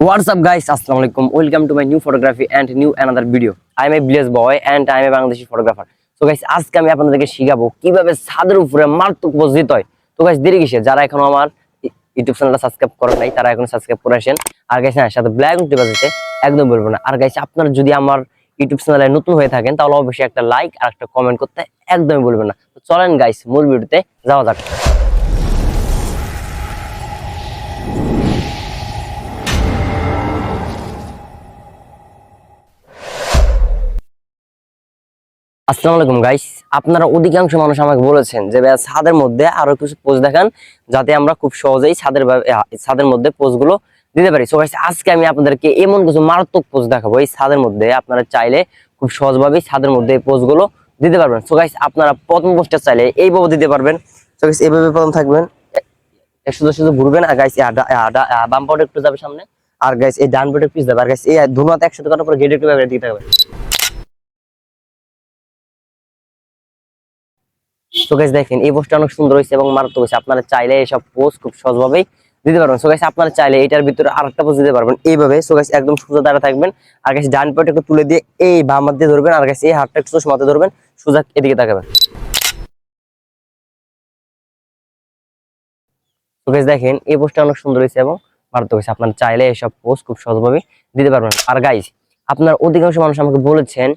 What's up guys? Assalamu alaikum. Welcome to my new photography and new another video. I am a Blaze boy and I am a Bangladeshi photographer. So guys, আজকে আমি আপনাদেরকে শিখাবো কীভাবে ছাদের উপরে মারাত্মক pose হয়। তো guys, দেরি কিসে যারা এখনও আমার ইউটিউব চ্যানেলটা সাবস্ক্রাইব করেন নাই তারা এখন সাবস্ক্রাইব করে আসেন আর গাইস হ্যাঁ সাথে ব্ল্যাক উঠতে বাজেতে একদম বলব না আর গাইস আপনারা যদি আমার ইউটিউব চ্যানেলে নতুন হয়ে থাকেন তাহলে অবশ্যই একটা লাইক আর একটা কমেন্ট করতে একদমই বলবেন না তো চলেন গাইস মূল ভিডিওতে যাওয়া যাক আসসালামু আলাইকুম গাইস আপনারা অধিকাংশ মানুষ আমাকে বলেছেন যে, ভাইয়া, ছাদের মধ্যে আরও কিছু পোজ দেখান যাতে আমরা খুব সহজেই ছাদের ছাদের মধ্যে পোজগুলো দিতে পারি। সো গাইস আজকে আমি আপনাদেরকে এমন কিছু মারাত্মক পোজ দেখাবো। এই ছাদের মধ্যে আপনারা চাইলে খুব সহজভাবেই ছাদের মধ্যে এই পোজগুলো দিতে পারবেন। সো গাইস আপনারা প্রথম পোস্টটা চাইলে এইভাবে দিতে পারবেন। সো গাইস এইভাবে প্রথম থাকবেন। শুধু শুধু ঘুরবেন। আর গাইস বাম একটু যাবে সামনে। আর গাইস এই ডান পাউডার পিস যাবে। আর গাইস এই দুনাতে একসাথে করার পর গেট একটু দিতে থাকবেন সো গাইস দেখেন, এই পোস্টটা অনেক সুন্দর হয়েছে এবং মারাত্মক হয়েছে। আপনারা চাইলে এইসব পোস্ট খুব সহজভাবেই দিতে পারবেন। সো গাইস আপনারা চাইলে এটার ভিতরে আরেকটা পোস্ট দিতে পারবেন। এইভাবে সো গাইস একদম সোজা দাঁড়া থাকবেন। আর গাইস ডান পাটা একটু তুলে দিয়ে এই বাম হাত দিয়ে ধরবেন। আর গাইস এই হাতটা একটু সোজা ধরবেন। সোজা এদিকে তাকাবেন। গাইস দেখেন, এই পোস্টটা অনেক সুন্দর হয়েছে এবং মারাত্মক হয়েছে। আপনারা চাইলে এইসব পোস্ট খুব সহজভাবে দিতে পারবেন। আর গাইস আপনার অধিকাংশ মানুষ আমাকে বলেছেন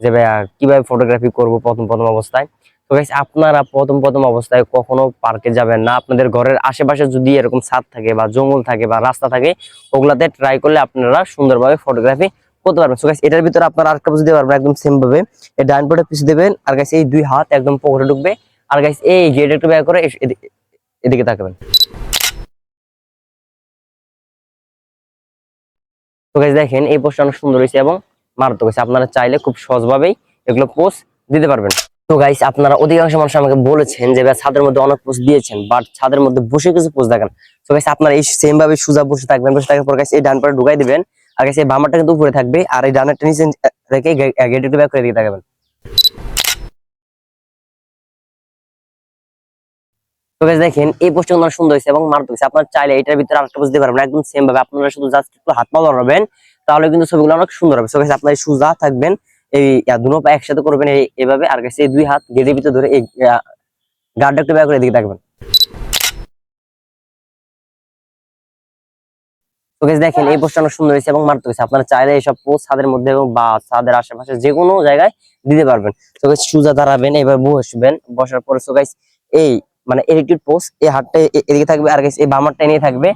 যে, ভাইয়া, কীভাবে ফটোগ্রাফি করব প্রথম প্রথম অবস্থায়? তো গাইস আপনারা প্রথম প্রথম অবস্থায় কখনো পার্কে যাবেন না। আপনাদের ঘরের আশেপাশে যদি এরকম ছাদ থাকে বা জঙ্গল থাকে বা রাস্তা থাকে, ওগুলাতে ট্রাই করলে আপনারা সুন্দরভাবে ফটোগ্রাফি করতে পারবেন। সো গাইস এটার ভিতরে আপনারা আরেকটা বুঝতে পারবেন, একদম সেম ভাবে। এই ডান পাটে পিছিয়ে দেবেন, আর গাইস এই দুই হাত একদম পকেটে ঢুকবে। আর গাইস এই গেট একটু ব্যয় করে এদিকে তাকাবেন। তো গাইস দেখেন, এই পোস্টটা অনেক সুন্দর হয়েছে এবং মারাত্মক হয়েছে। আপনারা চাইলে খুব সহজভাবেই এগুলো পোস্ট দিতে পারবেন। তো গাইস আপনারা অধিকাংশ মানুষ আমাকে বলেছেন যে, ভাই, ছাদের মধ্যে অনেক পোস্ট দিয়েছেন বাট ছাদের মধ্যে বসে কিছু পোস্ট দেখেন। তো গাইস আপনারা এই সেম ভাবে সোজা বসে থাকবেন। বসে থাকার পর গাইস এই ডান পাটা ঢুকাই দিবেন। আর গাইস এই বামারটা কিন্তু উপরে থাকবে। আর এই ডানেরটা নিচে রেখে গেট ব্যাক করে দিকে তাকাবেন। তো গাইস দেখেন, এই পোস্টটা অনেক সুন্দর হয়েছে এবং মারাত্মক হয়েছে। আপনারা চাইলে এটার ভিতরে আরেকটা পোস্ট দিতে পারবেন। একদম সেম ভাবে। আপনারা শুধু জাস্ট একটু হাত পা ধরবেন, তাহলে কিন্তু ছবিগুলো অনেক সুন্দর হবে। তো গাইস আপনারা সোজা থাকবেন। এই দুনো পা একসাথে করবেন এই, এভাবে, আর গাইস এই দুই হাত গেটের ভিতরে ধরে এই গার্ডটা একটু ব্যাক করে এদিকে থাকবেন দেখেন, এই পোস্টটা অনেক সুন্দর হয়েছে এবং মারাত্মক হয়েছে। আপনারা চাইলে এইসব পোস্ট ছাদের মধ্যে এবং বা ছাদের আশেপাশে যে কোনো জায়গায় দিতে পারবেন। তো সুজা দাঁড়াবেন এবার বসবেন বসার পরে তো গাইস এই মানে এডিটেড পোস্ট এই হাতটা এদিকে থাকবে, আর গাইস এই বামারটা নিয়ে থাকবে,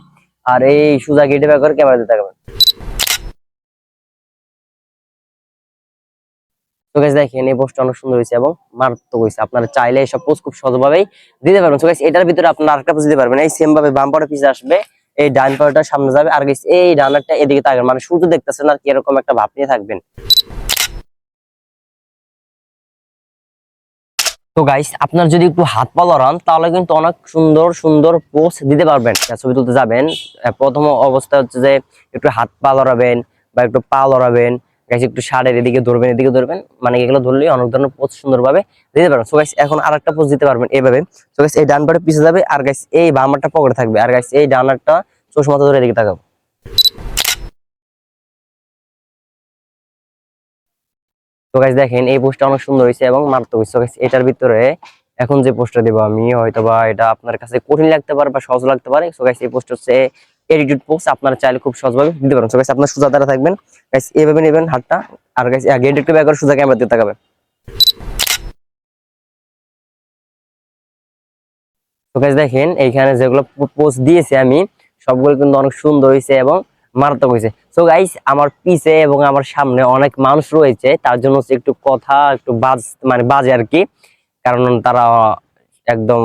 আর এই সোজা গেটে ব্যাক করে ক্যামেরা দিতে থাকবেন তো গাইস দেখেন, এই পোস্টটা অনেক সুন্দর হয়েছে এবং মারাত্মক হয়েছে। আপনারা চাইলে এইসব পোস্ট খুব সহজভাবেই দিতে পারবেন। তো গাইস এটার ভিতরে আপনারা আরেকটা পোস্ট দিতে পারবেন। এই সেম ভাবে বাম পাটা পিছে আসবে, এই ডান পাটা সামনে যাবে। আর গাইস এই ডানারটা এদিকে থাকবেন মানে শুধু দেখতেছেন আর কি এরকম একটা ভাব নিয়ে থাকবেন। তো গাইস আপনার যদি একটু হাত পা লড়ান, তাহলে কিন্তু অনেক সুন্দর সুন্দর পোস্ট দিতে পারবেন। ছবি তুলতে যাবেন প্রথম অবস্থা হচ্ছে যে একটু হাত পা লড়াবেন বা একটু পা লড়াবেন। গাইস একটু শাড়ির এদিকে ধরবেন এদিকে ধরবেন মানে এগুলো ধরলেই অনেক ধরনের পোস্ট সুন্দরভাবে দিতে পারবেন। সো গাইস এখন আরেকটা পোস্ট দিতে পারবেন এইভাবে সো গাইস এই ডান পাটে পিছে যাবে, আর গাইস এই বামারটা পকেটে থাকবে। আর গাইস এই ডানারটা চশমা ধরে এদিকে তাকাবো তো গাইস দেখেন, এই পোস্টটা অনেক সুন্দর হয়েছে এবং মারাত্মক হয়েছে। গাইস এটার ভিতরে এখন যে পোস্টটা দেবো আমি হয়তো বা এটা আপনার কাছে কঠিন লাগতে পারে বা সহজ লাগতে পারে। সো গাইস এই পোস্ট হচ্ছে এডিটেড পোস্ট আপনারা চাইলে খুব সহজভাবে দিতে পারেন। সো গাইস আপনার সোজা দ্বারা থাকবেন। এইভাবে নেবেন হাতটা। আর গাইস গেট একটু করে সোজা ক্যামেরা দিয়ে তাকাবেন তো দেখেন, এইখানে যেগুলো পোস্ট দিয়েছি আমি, সবগুলো কিন্তু অনেক সুন্দর হয়েছে এবং মারাত্মক হয়েছে তো গাইস আমার পিছে এবং আমার সামনে অনেক মানুষ রয়েছে, তার জন্য একটু কথা, একটু বাজ মানে বাজে আর কি। কারণ তারা একদম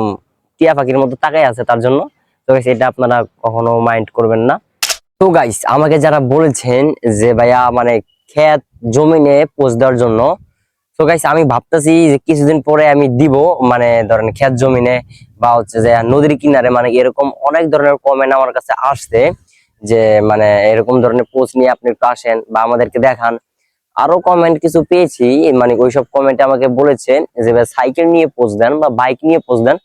টিয়া পাখির মতো তাকাই আছে তার জন্য। তো গাইস এটা আপনারা কখনো মাইন্ড করবেন না। তো গাইস আমাকে যারা বলেছেন যে, ভাইয়া মানে ক্ষেত জমিনে পোস্ট দেওয়ার জন্য, তো গাইস আমি ভাবতেছি যে কিছুদিন পরে আমি দিব মানে ধরেন ক্ষেত জমিনে বা হচ্ছে যে নদীর কিনারে মানে এরকম অনেক ধরনের কমেন্ট আমার কাছে আসছে যে মানে এরকম ধরনের পোস্ট নিয়ে আপনি একটু আসেন বা আমাদেরকে দেখান। আরও কমেন্ট কিছু পেয়েছি মানে ওইসব কমেন্টে আমাকে বলেছেন যে সাইকেল নিয়ে পোস্ট দেন বা বাইক নিয়ে পোস্ট দেন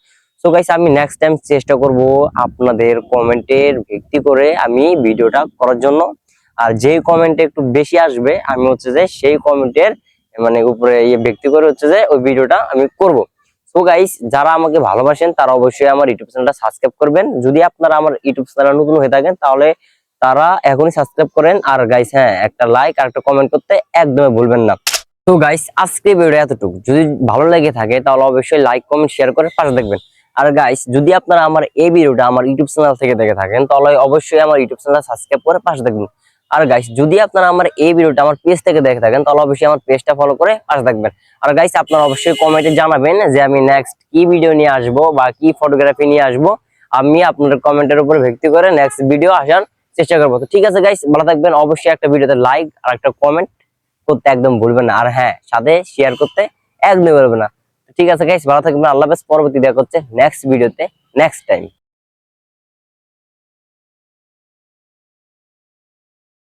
সো গাইস আমি নেক্সট টাইম চেষ্টা করব আপনাদের কমেন্টের ভিত্তি করে আমি ভিডিওটা করার জন্য। আর যে কমেন্টে একটু বেশি আসবে, আমি হচ্ছে যে সেই কমেন্টের মানে উপরে ইয়ে ব্যক্তি করে হচ্ছে যে ওই ভিডিওটা আমি করব। সো গাইস যারা আমাকে ভালোবাসেন, তারা অবশ্যই আমার ইউটিউব চ্যানেলটা সাবস্ক্রাইব করবেন। যদি আপনারা আমার ইউটিউব চ্যানেল নতুন হয়ে থাকেন, তাহলে তারা এখনই সাবস্ক্রাইব করেন। আর গাইস হ্যাঁ একটা লাইক আর একটা কমেন্ট করতে একদমই ভুলবেন না। তো গাইস আজকে ভিডিও এতটুকু। যদি ভালো লেগে থাকে, তাহলে অবশ্যই লাইক কমেন্ট শেয়ার করে পাশে দেখবেন আর গাইস যদি আপনারা আমার এই ভিডিওটা আমার ইউটিউব চ্যানেল থেকে দেখে থাকেন, তাহলে অবশ্যই আমার ইউটিউব চ্যানেল সাবস্ক্রাইব করে পাশে দেখবেন আর গাইস যদি আপনারা আমার এই ভিডিওটা আমার পেজ থেকে দেখে থাকেন, তাহলে অবশ্যই আমার পেজটা ফলো করে পাশে থাকবেন। আর গাইস আপনারা অবশ্যই কমেন্টে জানাবেন যে আমি নেক্সট কি ভিডিও নিয়ে আসব বা কি ফটোগ্রাফি নিয়ে আসব। আমি আপনাদের কমেন্টের উপর ভিত্তি করে নেক্সট ভিডিও আসার চেষ্টা করব। তো ঠিক আছে গাইস ভালো থাকবেন। অবশ্যই একটা ভিডিওতে লাইক আর একটা কমেন্ট করতে একদম ভুলবেন না। আর হ্যাঁ সাথে শেয়ার করতে একদমই ভুলবেন না। ঠিক আছে গাইস ভালো থাকবেন আল্লাহ হাফেজ পরবর্তী দেখা হচ্ছে নেক্সট ভিডিওতে নেক্সট টাইম